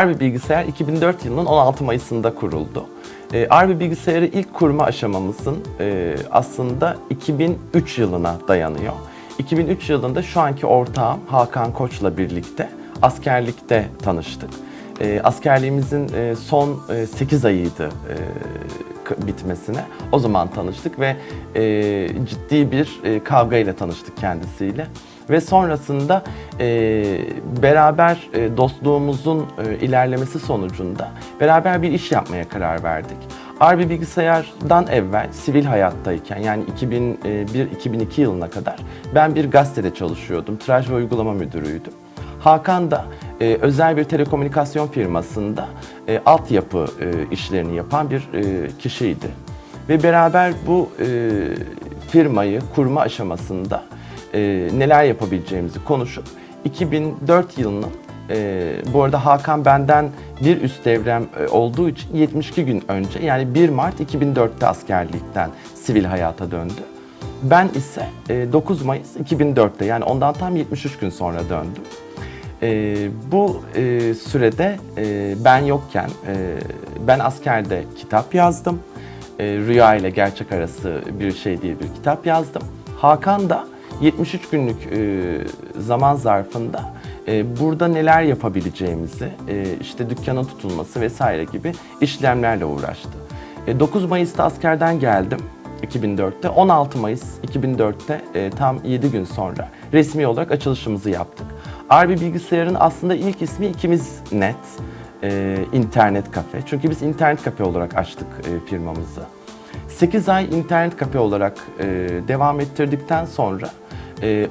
Arby Bilgisayar 2004 yılının 16 Mayıs'ında kuruldu. E, Arby Bilgisayar'ı ilk kurma aşamamızın e, aslında 2003 yılına dayanıyor. 2003 yılında şu anki ortağım Hakan Koç'la birlikte askerlikte tanıştık. E, askerliğimizin e, son e, 8 ayıydı e, bitmesine. O zaman tanıştık ve e, ciddi bir e, kavga ile tanıştık kendisiyle. Ve sonrasında e, beraber e, dostluğumuzun e, ilerlemesi sonucunda beraber bir iş yapmaya karar verdik. Arbi Bilgisayar'dan evvel sivil hayattayken yani 2001-2002 yılına kadar ben bir gazetede çalışıyordum. Tiraj ve uygulama müdürüydüm. Hakan da e, özel bir telekomünikasyon firmasında e, altyapı e, işlerini yapan bir e, kişiydi. Ve beraber bu e, firmayı kurma aşamasında e, neler yapabileceğimizi konuşup 2004 yılının e, bu arada Hakan benden bir üst devrem e, olduğu için 72 gün önce yani 1 Mart 2004'te askerlikten sivil hayata döndü. Ben ise e, 9 Mayıs 2004'te yani ondan tam 73 gün sonra döndüm. E, bu e, sürede e, ben yokken e, ben askerde kitap yazdım. E, Rüya ile gerçek arası bir şey diye bir kitap yazdım. Hakan da 73 günlük e, zaman zarfında e, burada neler yapabileceğimizi, e, işte dükkanın tutulması vesaire gibi işlemlerle uğraştı. E, 9 Mayıs'ta askerden geldim 2004'te. 16 Mayıs 2004'te e, tam 7 gün sonra resmi olarak açılışımızı yaptık. Arbi Bilgisayar'ın aslında ilk ismi ikimiz net e, internet kafe. Çünkü biz internet kafe olarak açtık e, firmamızı. 8 ay internet kafe olarak e, devam ettirdikten sonra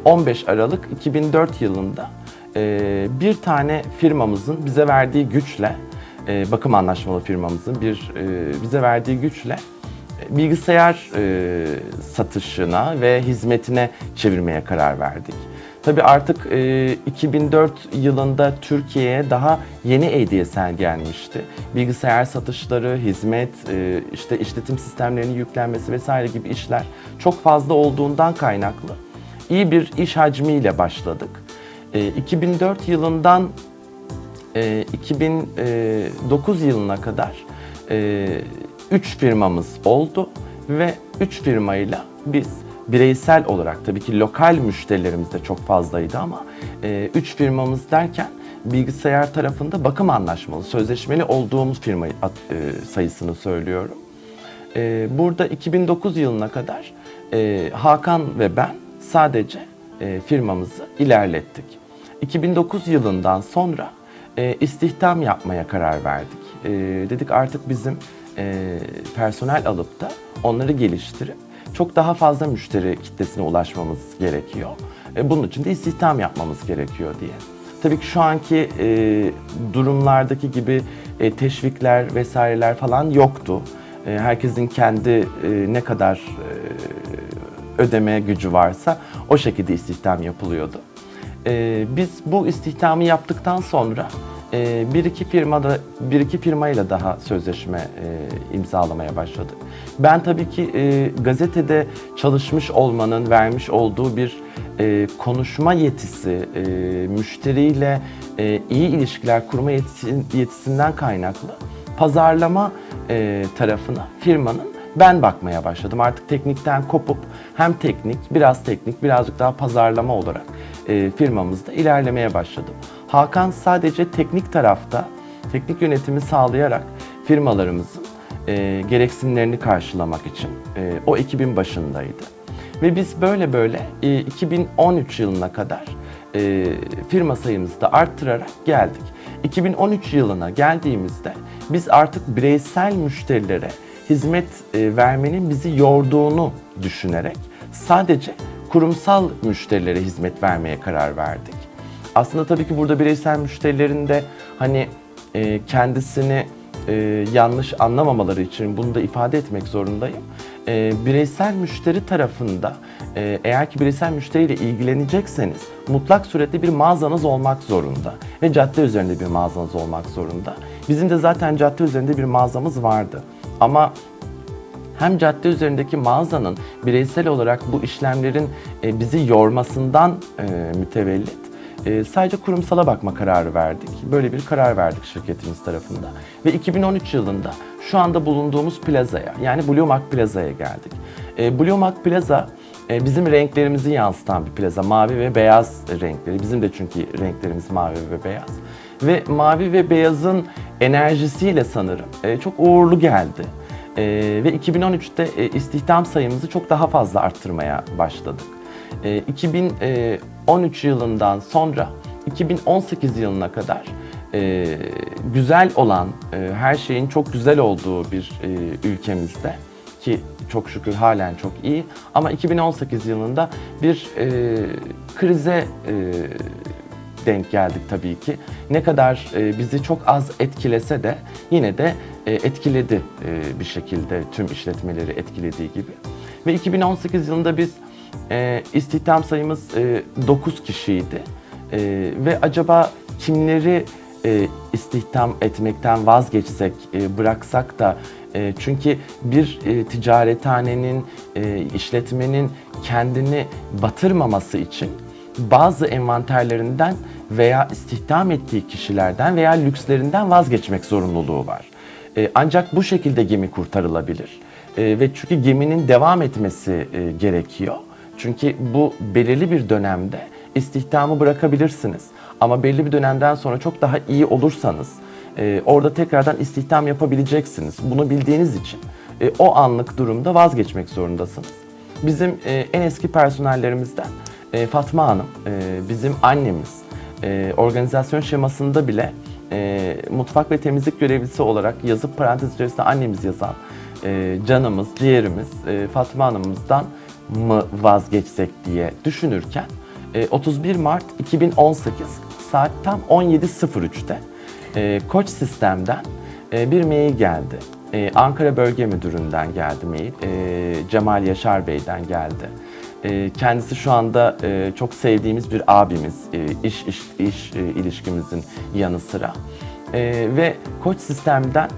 15 Aralık 2004 yılında e, bir tane firmamızın bize verdiği güçle, e, bakım anlaşmalı firmamızın bir e, bize verdiği güçle bilgisayar satışına ve hizmetine çevirmeye karar verdik. Tabii artık e, 2004 yılında Türkiye'ye daha yeni ADSL gelmişti. Bilgisayar satışları, hizmet, işte işletim sistemlerinin yüklenmesi vesaire gibi işler çok fazla olduğundan kaynaklı iyi bir iş hacmiyle başladık. E, 2004 yılından e, 2009 yılına kadar 3 firmamız oldu ve 3 firmayla biz bireysel olarak tabii ki lokal müşterilerimiz de çok fazlaydı ama 3 firmamız derken bilgisayar tarafında bakım anlaşmalı, sözleşmeli olduğumuz firma e, sayısını söylüyorum. E, burada 2009 yılına kadar e, Hakan ve ben sadece e, firmamızı ilerlettik. 2009 yılından sonra e, istihdam yapmaya karar verdik. E, dedik artık bizim e, personel alıp da onları geliştirip çok daha fazla müşteri kitlesine ulaşmamız gerekiyor. E, bunun için de istihdam yapmamız gerekiyor diye. Tabii ki şu anki e, durumlardaki gibi e, teşvikler vesaireler falan yoktu. E, herkesin kendi e, ne kadar e, ödeme gücü varsa o şekilde istihdam yapılıyordu. E, biz bu istihdamı yaptıktan sonra e, bir iki firmada bir iki firmayla daha sözleşme e, imzalamaya başladık. Ben tabii ki e, gazetede çalışmış olmanın vermiş olduğu bir e, konuşma yetisi, e, müşteriyle e, iyi ilişkiler kurma yetisi, yetisinden kaynaklı pazarlama e, tarafına firmanın ben bakmaya başladım. Artık teknikten kopup hem teknik, biraz teknik, birazcık daha pazarlama olarak e, firmamızda ilerlemeye başladım. Hakan sadece teknik tarafta, teknik yönetimi sağlayarak firmalarımızın e, gereksinimlerini karşılamak için e, o ekibin başındaydı. Ve biz böyle böyle e, 2013 yılına kadar e, firma sayımızı da arttırarak geldik. 2013 yılına geldiğimizde biz artık bireysel müşterilere hizmet e, vermenin bizi yorduğunu düşünerek sadece kurumsal müşterilere hizmet vermeye karar verdik. Aslında tabii ki burada bireysel müşterilerin de hani e, kendisini e, yanlış anlamamaları için bunu da ifade etmek zorundayım. Bireysel müşteri tarafında eğer ki bireysel müşteriyle ilgilenecekseniz mutlak surette bir mağazanız olmak zorunda ve cadde üzerinde bir mağazanız olmak zorunda. Bizim de zaten cadde üzerinde bir mağazamız vardı. Ama hem cadde üzerindeki mağazanın bireysel olarak bu işlemlerin e, bizi yormasından e, mütevellit e, sadece kurumsala bakma kararı verdik. Böyle bir karar verdik şirketimiz tarafından. Ve 2013 yılında şu anda bulunduğumuz plazaya yani Blue Mark Plaza'ya geldik. E, Blue Mark Plaza bizim renklerimizi yansıtan bir plaza. Mavi ve beyaz renkleri. Bizim de çünkü renklerimiz mavi ve beyaz. Ve mavi ve beyazın enerjisiyle sanırım e, çok uğurlu geldi. E, ve 2013'te e, istihdam sayımızı çok daha fazla arttırmaya başladık. E, 2013 yılından sonra 2018 yılına kadar e, güzel olan, e, her şeyin çok güzel olduğu bir e, ülkemizde ki çok şükür halen çok iyi ama 2018 yılında bir e, krize e, denk geldik tabii ki. Ne kadar e, bizi çok az etkilese de yine de e, etkiledi e, bir şekilde tüm işletmeleri etkilediği gibi. Ve 2018 yılında biz e, istihdam sayımız e, 9 kişiydi. E, ve acaba kimleri e, istihdam etmekten vazgeçsek, e, bıraksak da e, çünkü bir e, ticarethanenin, e, işletmenin kendini batırmaması için bazı envanterlerinden veya istihdam ettiği kişilerden veya lükslerinden vazgeçmek zorunluluğu var. E, ancak bu şekilde gemi kurtarılabilir. E, ve çünkü geminin devam etmesi e, gerekiyor. Çünkü bu belirli bir dönemde istihdamı bırakabilirsiniz. Ama belli bir dönemden sonra çok daha iyi olursanız orada tekrardan istihdam yapabileceksiniz. Bunu bildiğiniz için o anlık durumda vazgeçmek zorundasınız. Bizim en eski personellerimizden e, Fatma Hanım, e, bizim annemiz, e, organizasyon şemasında bile e, mutfak ve temizlik görevlisi olarak yazıp parantez içerisinde annemiz yazan e, canımız, ciğerimiz e, Fatma Hanım'ımızdan mı vazgeçsek diye düşünürken e, 31 Mart 2018 saat tam 17.03'te e, Koç Sistem'den e, bir mail geldi. E, Ankara Bölge Müdürü'nden geldi mail. E, Cemal Yaşar Bey'den geldi. E, kendisi şu anda e, çok sevdiğimiz bir abimiz, e, iş iş, iş e, ilişkimizin yanı sıra. E, ve Koç Sistem'den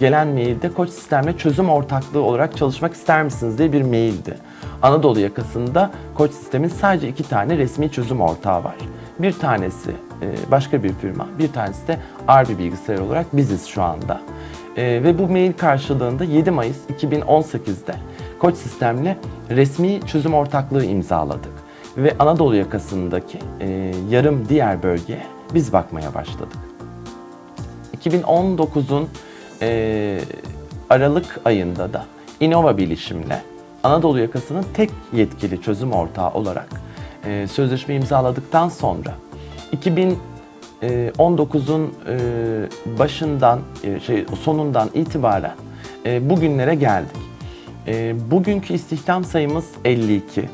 gelen mailde Koç Sistem'le çözüm ortaklığı olarak çalışmak ister misiniz diye bir maildi. Anadolu yakasında Koç Sistem'in sadece iki tane resmi çözüm ortağı var. Bir tanesi başka bir firma, bir tanesi de Arbi Bilgisayar olarak biziz şu anda. Ve bu mail karşılığında 7 Mayıs 2018'de Koç Sistem'le resmi çözüm ortaklığı imzaladık. Ve Anadolu yakasındaki e, yarım diğer bölgeye biz bakmaya başladık. 2019'un e, Aralık ayında da Innova Bilişim'le Anadolu yakasının tek yetkili çözüm ortağı olarak e, sözleşme imzaladıktan sonra 2019'un e, başından e, şey sonundan itibaren e, bugünlere geldik. E, bugünkü istihdam sayımız 52.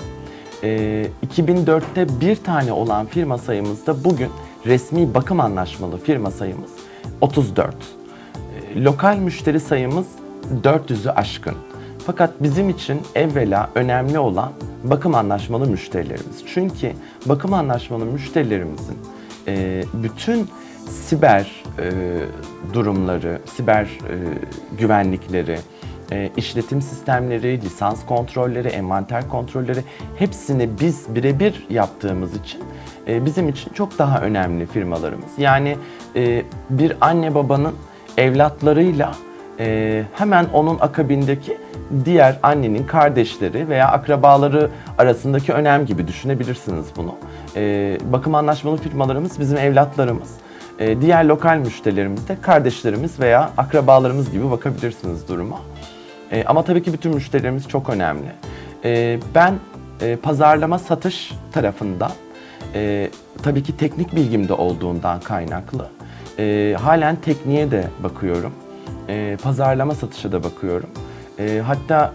E, 2004'te bir tane olan firma sayımızda bugün resmi bakım anlaşmalı firma sayımız 34. E, lokal müşteri sayımız 400'ü aşkın. Fakat bizim için evvela önemli olan bakım anlaşmalı müşterilerimiz. Çünkü bakım anlaşmalı müşterilerimizin e, bütün siber e, durumları, siber e, güvenlikleri, e, işletim sistemleri, lisans kontrolleri, envanter kontrolleri hepsini biz birebir yaptığımız için e, bizim için çok daha önemli firmalarımız. Yani e, bir anne babanın evlatlarıyla e, hemen onun akabindeki diğer annenin kardeşleri veya akrabaları arasındaki önem gibi düşünebilirsiniz bunu. Bakım anlaşmalı firmalarımız bizim evlatlarımız. Diğer lokal müşterilerimiz de kardeşlerimiz veya akrabalarımız gibi bakabilirsiniz duruma. E, ama tabii ki bütün müşterilerimiz çok önemli. E, ben e, pazarlama satış tarafından e, tabii ki teknik bilgim de olduğundan kaynaklı e, halen tekniğe de bakıyorum. E, pazarlama satışa da bakıyorum. E, hatta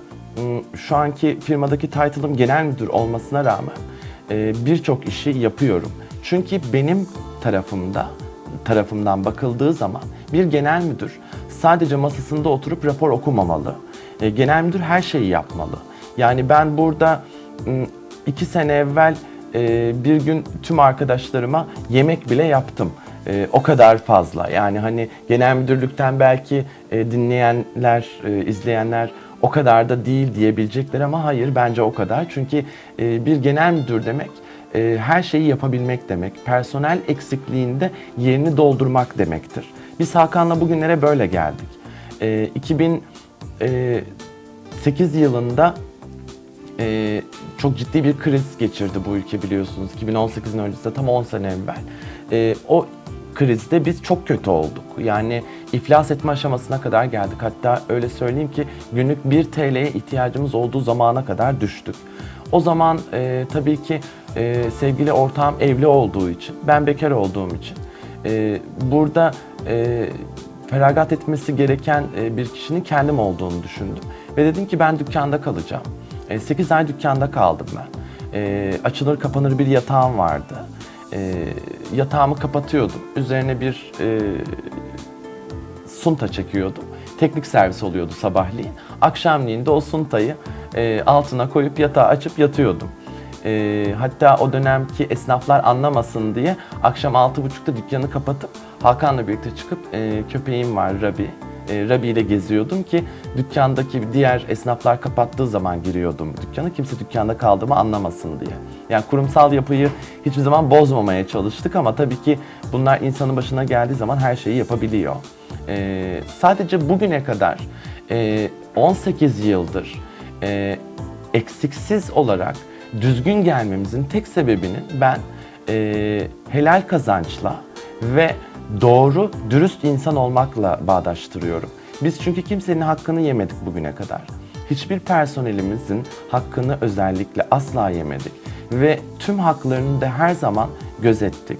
şu anki firmadaki title'ım genel müdür olmasına rağmen e, birçok işi yapıyorum. Çünkü benim tarafımda tarafımdan bakıldığı zaman bir genel müdür sadece masasında oturup rapor okumamalı. E, genel müdür her şeyi yapmalı. Yani ben burada m, iki sene evvel e, bir gün tüm arkadaşlarıma yemek bile yaptım. E, o kadar fazla. Yani hani genel müdürlükten belki dinleyenler, izleyenler o kadar da değil diyebilecekler ama hayır bence o kadar. Çünkü bir genel müdür demek her şeyi yapabilmek demek. Personel eksikliğinde yerini doldurmak demektir. Biz Hakan'la bugünlere böyle geldik. E, 2008 yılında e, çok ciddi bir kriz geçirdi bu ülke biliyorsunuz. 2018'in öncesinde tam 10 sene evvel. E, o krizde biz çok kötü olduk. Yani iflas etme aşamasına kadar geldik. Hatta öyle söyleyeyim ki günlük 1 TL'ye ihtiyacımız olduğu zamana kadar düştük. O zaman e, tabii ki e, sevgili ortağım evli olduğu için, ben bekar olduğum için e, burada e, feragat etmesi gereken e, bir kişinin kendim olduğunu düşündüm. Ve dedim ki ben dükkanda kalacağım. 8 ay dükkanda kaldım ben. E, açılır kapanır bir yatağım vardı. E, yatağımı kapatıyordum. Üzerine bir e, sunta çekiyordum. Teknik servis oluyordu sabahleyin. Akşamleyin de o suntayı e, altına koyup yatağı açıp yatıyordum. E, hatta o dönemki esnaflar anlamasın diye akşam 6.30'da dükkanı kapatıp Hakan'la birlikte çıkıp e, köpeğim var Rabi. E, Rabi ile geziyordum ki dükkandaki diğer esnaflar kapattığı zaman giriyordum dükkana. Kimse dükkanda kaldığımı anlamasın diye. Yani kurumsal yapıyı hiçbir zaman bozmamaya çalıştık ama tabii ki bunlar insanın başına geldiği zaman her şeyi yapabiliyor. E, sadece bugüne kadar e, 18 yıldır e, eksiksiz olarak düzgün gelmemizin tek sebebinin ben e, helal kazançla ve doğru, dürüst insan olmakla bağdaştırıyorum. Biz çünkü kimsenin hakkını yemedik bugüne kadar. Hiçbir personelimizin hakkını özellikle asla yemedik. Ve tüm haklarını da her zaman gözettik.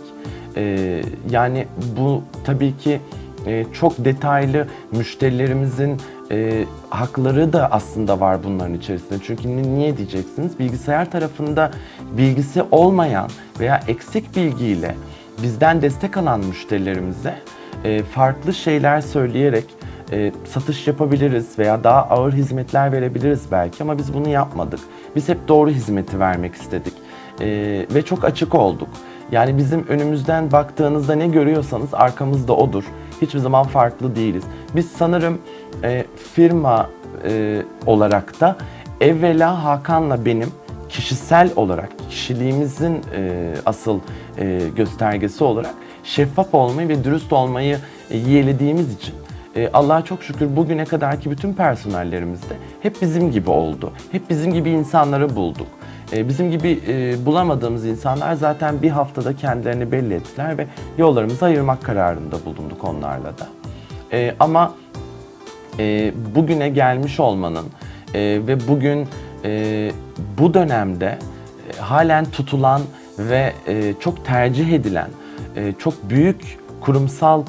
Ee, yani bu tabii ki e, çok detaylı müşterilerimizin e, hakları da aslında var bunların içerisinde. Çünkü ni- niye diyeceksiniz? Bilgisayar tarafında bilgisi olmayan veya eksik bilgiyle bizden destek alan müşterilerimize e, farklı şeyler söyleyerek e, satış yapabiliriz veya daha ağır hizmetler verebiliriz belki ama biz bunu yapmadık. Biz hep doğru hizmeti vermek istedik E, ve çok açık olduk. Yani bizim önümüzden baktığınızda ne görüyorsanız arkamızda odur. Hiçbir zaman farklı değiliz. Biz sanırım e, firma e, olarak da evvela Hakan'la benim kişisel olarak kişiliğimizin e, asıl e, göstergesi olarak şeffaf olmayı ve dürüst olmayı e, yeğlediğimiz için e, Allah'a çok şükür bugüne kadarki bütün personellerimizde hep bizim gibi oldu. Hep bizim gibi insanları bulduk. E, bizim gibi e, bulamadığımız insanlar zaten bir haftada kendilerini belli ettiler ve yollarımızı ayırmak kararında bulunduk onlarla da. E, ama bugüne gelmiş olmanın ve bugün bu dönemde halen tutulan ve çok tercih edilen çok büyük kurumsal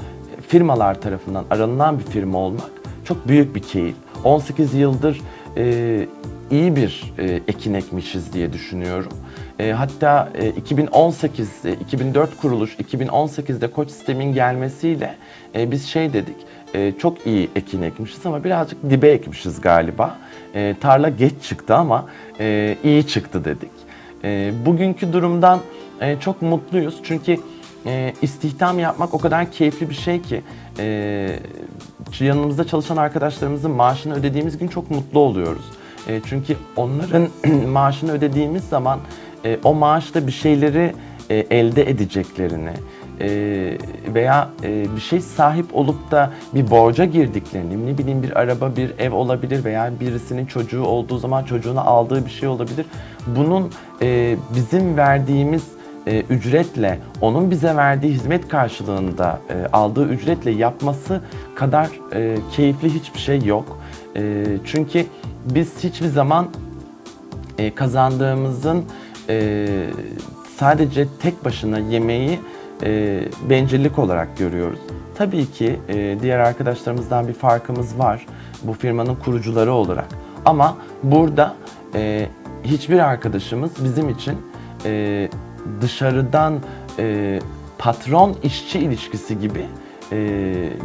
firmalar tarafından aranılan bir firma olmak çok büyük bir keyif. 18 yıldır iyi bir e, ekin ekmişiz diye düşünüyorum. E, hatta e, 2018, e, 2004 kuruluş, 2018'de koç sistemin gelmesiyle e, biz şey dedik, e, çok iyi ekin ekmişiz ama birazcık dibe ekmişiz galiba. E, tarla geç çıktı ama e, iyi çıktı dedik. E, bugünkü durumdan e, çok mutluyuz çünkü e, istihdam yapmak o kadar keyifli bir şey ki e, yanımızda çalışan arkadaşlarımızın maaşını ödediğimiz gün çok mutlu oluyoruz. E, çünkü onların maaşını ödediğimiz zaman e, o maaşla bir şeyleri e, elde edeceklerini e, veya e, bir şey sahip olup da bir borca girdiklerini, ne bileyim bir araba, bir ev olabilir veya birisinin çocuğu olduğu zaman çocuğuna aldığı bir şey olabilir. Bunun e, bizim verdiğimiz e, ücretle, onun bize verdiği hizmet karşılığında e, aldığı ücretle yapması kadar e, keyifli hiçbir şey yok. E, çünkü biz hiçbir zaman e, kazandığımızın e, sadece tek başına yemeği e, bencillik olarak görüyoruz. Tabii ki e, diğer arkadaşlarımızdan bir farkımız var bu firmanın kurucuları olarak. Ama burada e, hiçbir arkadaşımız bizim için e, dışarıdan e, patron işçi ilişkisi gibi e,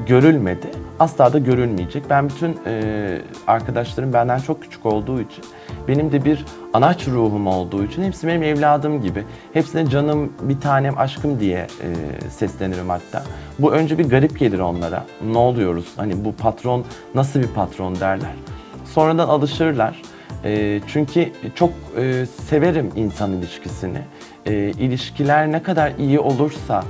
görülmedi. Asla da görülmeyecek. Ben bütün e, arkadaşlarım benden çok küçük olduğu için, benim de bir anaç ruhum olduğu için hepsi benim evladım gibi. Hepsine canım, bir tanem, aşkım diye e, seslenirim hatta. Bu önce bir garip gelir onlara. Ne oluyoruz? Hani bu patron nasıl bir patron derler. Sonradan alışırlar. E, çünkü çok e, severim insan ilişkisini. E, ilişkiler ne kadar iyi olursa,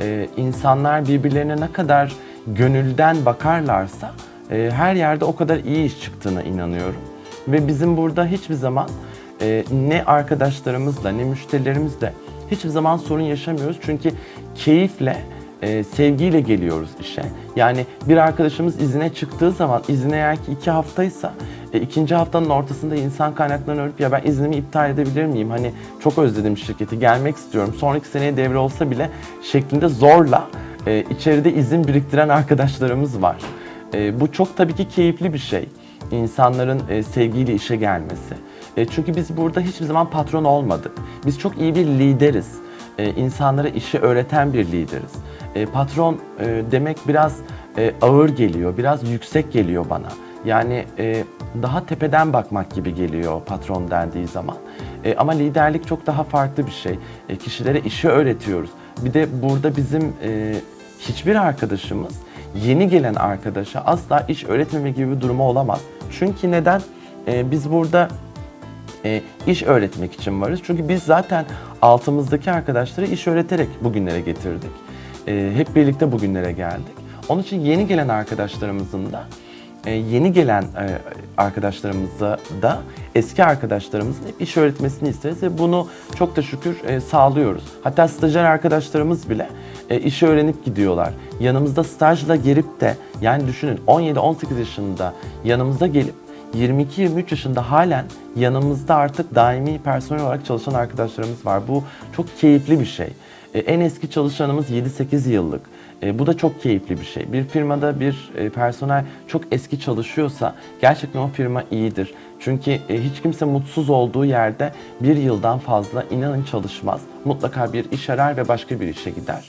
e, insanlar birbirlerine ne kadar gönülden bakarlarsa e, her yerde o kadar iyi iş çıktığına inanıyorum. Ve bizim burada hiçbir zaman e, ne arkadaşlarımızla ne müşterilerimizle hiçbir zaman sorun yaşamıyoruz. Çünkü keyifle, e, sevgiyle geliyoruz işe. Yani bir arkadaşımız izine çıktığı zaman izin eğer ki iki haftaysa e, ikinci haftanın ortasında insan kaynaklarını örüp ya ben iznimi iptal edebilir miyim? Hani çok özledim şirketi gelmek istiyorum. Sonraki seneye devre olsa bile şeklinde zorla e, içeride izin biriktiren arkadaşlarımız var. E, bu çok tabii ki keyifli bir şey. İnsanların e, sevgiyle işe gelmesi. E, çünkü biz burada hiçbir zaman patron olmadık. Biz çok iyi bir lideriz. E, insanlara işi öğreten bir lideriz. E, patron e, demek biraz e, ağır geliyor, biraz yüksek geliyor bana. Yani daha tepeden bakmak gibi geliyor patron dendiği zaman. Ama liderlik çok daha farklı bir şey. Kişilere işi öğretiyoruz. Bir de burada bizim hiçbir arkadaşımız yeni gelen arkadaşa asla iş öğretmeme gibi bir durumu olamaz. Çünkü neden? Biz burada e, iş öğretmek için varız. Çünkü biz zaten altımızdaki arkadaşları iş öğreterek bugünlere getirdik. E, hep birlikte bugünlere geldik. Onun için yeni gelen arkadaşlarımızın da e, yeni gelen e, arkadaşlarımıza da eski arkadaşlarımızın hep iş öğretmesini isteriz ve bunu çok da şükür e, sağlıyoruz. Hatta stajyer arkadaşlarımız bile e, işi öğrenip gidiyorlar. Yanımızda stajla gelip de yani düşünün 17-18 yaşında yanımıza gelip 22-23 yaşında halen yanımızda artık daimi personel olarak çalışan arkadaşlarımız var. Bu çok keyifli bir şey. E, En eski çalışanımız 7-8 yıllık. E, bu da çok keyifli bir şey. Bir firmada bir e, personel çok eski çalışıyorsa gerçekten o firma iyidir. Çünkü hiç kimse mutsuz olduğu yerde bir yıldan fazla inanın çalışmaz. Mutlaka bir iş arar ve başka bir işe gider.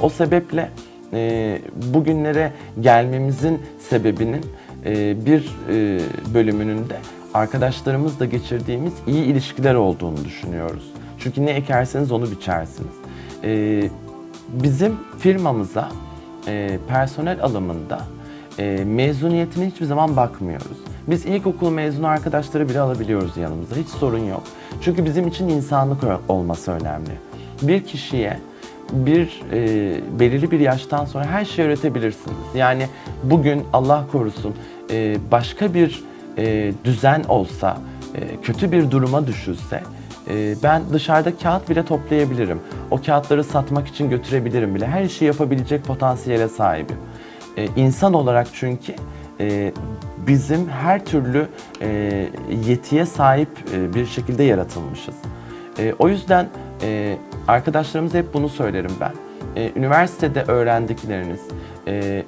O sebeple bugünlere gelmemizin sebebinin bir e, bölümünün de arkadaşlarımızla geçirdiğimiz iyi ilişkiler olduğunu düşünüyoruz. Çünkü ne ekerseniz onu biçersiniz. E, bizim firmamıza e, personel alımında e, mezuniyetine hiçbir zaman bakmıyoruz. Biz ilkokul mezunu arkadaşları bile alabiliyoruz yanımıza. Hiç sorun yok. Çünkü bizim için insanlık olması önemli. Bir kişiye bir e, belirli bir yaştan sonra her şeyi öğretebilirsiniz. Yani bugün Allah korusun e, başka bir e, düzen olsa, e, kötü bir duruma düşülse e, ben dışarıda kağıt bile toplayabilirim. O kağıtları satmak için götürebilirim bile. Her işi yapabilecek potansiyele sahibim. E, insan olarak çünkü e, bizim her türlü e, yetiye sahip e, bir şekilde yaratılmışız. E, o yüzden e, arkadaşlarımıza hep bunu söylerim ben. E, üniversitede öğrendikleriniz, e,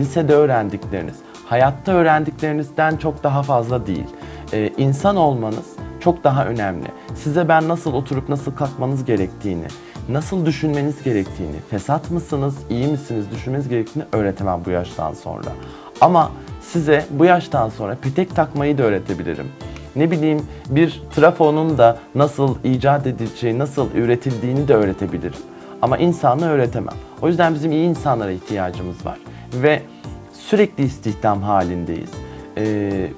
lisede öğrendikleriniz, hayatta öğrendiklerinizden çok daha fazla değil. E, insan olmanız çok daha önemli. Size ben nasıl oturup nasıl kalkmanız gerektiğini, nasıl düşünmeniz gerektiğini, fesat mısınız, iyi misiniz düşünmeniz gerektiğini öğretemem bu yaştan sonra. Ama size bu yaştan sonra petek takmayı da öğretebilirim. Ne bileyim bir trafonun da nasıl icat edileceği, nasıl üretildiğini de öğretebilirim. Ama insanlığı öğretemem. O yüzden bizim iyi insanlara ihtiyacımız var. Ve sürekli istihdam halindeyiz. Ee,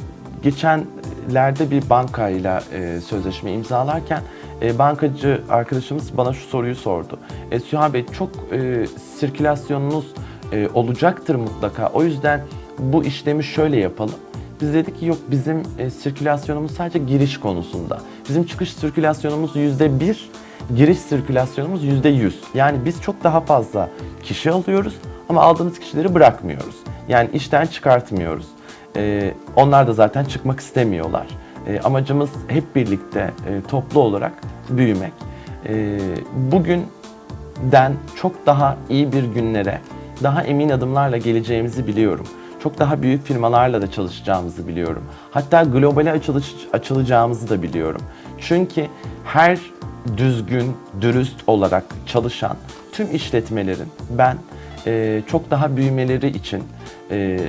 geçenlerde bir bankayla e, sözleşme imzalarken e, bankacı arkadaşımız bana şu soruyu sordu. E, Süha Bey çok e, sirkülasyonunuz e, olacaktır mutlaka. O yüzden bu işlemi şöyle yapalım. Biz dedik ki yok bizim e, sirkülasyonumuz sadece giriş konusunda. Bizim çıkış sirkülasyonumuz yüzde bir, giriş sirkülasyonumuz yüzde yüz. Yani biz çok daha fazla kişi alıyoruz ama aldığımız kişileri bırakmıyoruz. Yani işten çıkartmıyoruz. E, onlar da zaten çıkmak istemiyorlar. E, amacımız hep birlikte e, toplu olarak büyümek. E, bugünden çok daha iyi bir günlere, daha emin adımlarla geleceğimizi biliyorum. Çok daha büyük firmalarla da çalışacağımızı biliyorum. Hatta globale açılış, açılacağımızı da biliyorum. Çünkü her düzgün, dürüst olarak çalışan tüm işletmelerin ben e, çok daha büyümeleri için e,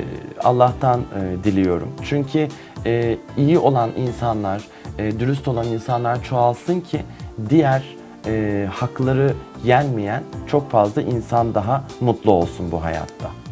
Allah'tan e, diliyorum. Çünkü e, iyi olan insanlar, e, dürüst olan insanlar çoğalsın ki diğer e, hakları yenmeyen çok fazla insan daha mutlu olsun bu hayatta.